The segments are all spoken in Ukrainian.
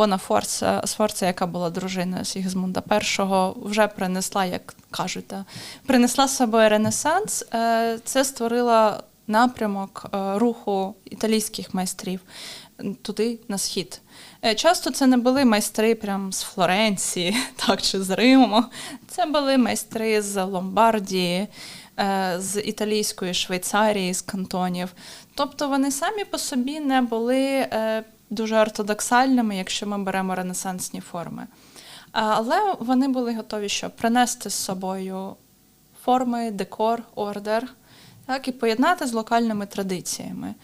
Бонафорса, Сфорца, яка була дружиною Сігізмунда І, вже принесла, як кажуть, да, принесла з собою Ренесанс. Е, Це створило напрямок е, руху італійських майстрів туди на схід. Е, Часто це не були майстри прям з Флоренції, так чи з Риму. Це були майстри з Ломбардії, е, з італійської Швейцарії, з кантонів. Тобто вони самі по собі не були е, дуже ортодоксальними, якщо ми беремо ренесансні форми. Але вони були готові що принести з собою форми, декор, ордер, так, і поєднати з локальними традиціями.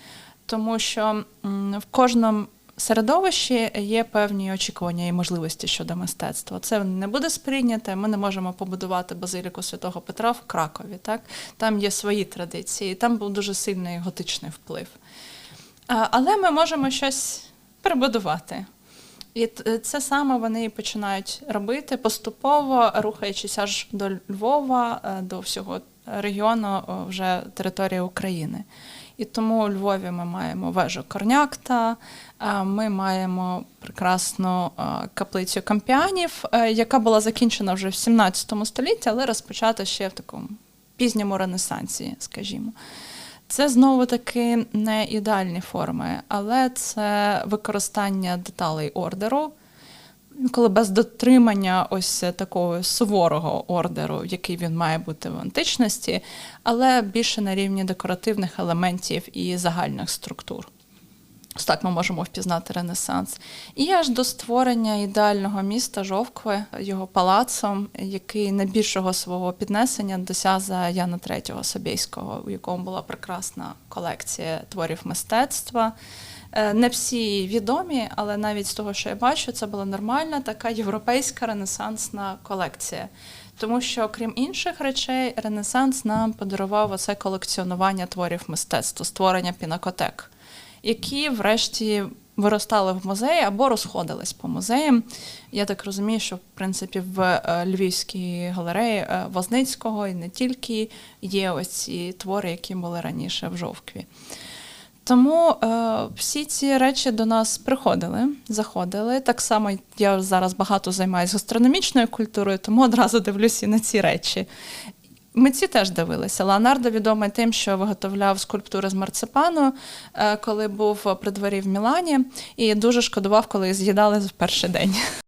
Тому що в кожному середовищі є певні очікування і можливості щодо мистецтва. Це не буде сприйняте. Ми не можемо побудувати базиліку Святого Петра в Кракові. Так? Там є свої традиції, там був дуже сильний готичний вплив. Але ми можемо щось перебудувати. І це саме вони починають робити поступово, рухаючись аж до Львова, е, до всього регіону, вже території України. І тому у Львові ми маємо вежу Корнякта, е, ми маємо прекрасну е, каплицю Кампіанів, е, яка була закінчена вже в 17 столітті, але розпочата ще в такому пізньому ренесансі, скажімо. Це знову таки не ідеальні форми, але це використання деталей ордеру, коли без дотримання ось такого суворого ордеру, який він має бути в античності, але більше на рівні декоративних елементів і загальних структур. Ось так ми можемо впізнати Ренесанс. І аж до створення ідеального міста Жовкви, його палацом, який найбільшого свого піднесення досяг за Яна III Собєйського, у якому була прекрасна колекція творів мистецтва. Е, Не всі відомі, але навіть з того, що я бачу, це була нормальна така європейська ренесансна колекція. Тому що, крім інших речей, Ренесанс нам подарував оце колекціонування творів мистецтва, створення пінакотек які врешті виростали в музеї або розходились по музеям. Я так розумію, що в принципі в е, Львівській галереї е, Возницького і не тільки є ось ці твори, які були раніше в Жовкві. Тому е, всі ці речі до нас приходили, заходили. Так само я зараз багато займаюся гастрономічною культурою, тому одразу дивлюся на ці речі. Митці теж дивилися. Леонардо відомий тим, що виготовляв скульптури з марципану, е, коли був при дворі в Мілані, і дуже шкодував, коли з'їдали в перший день.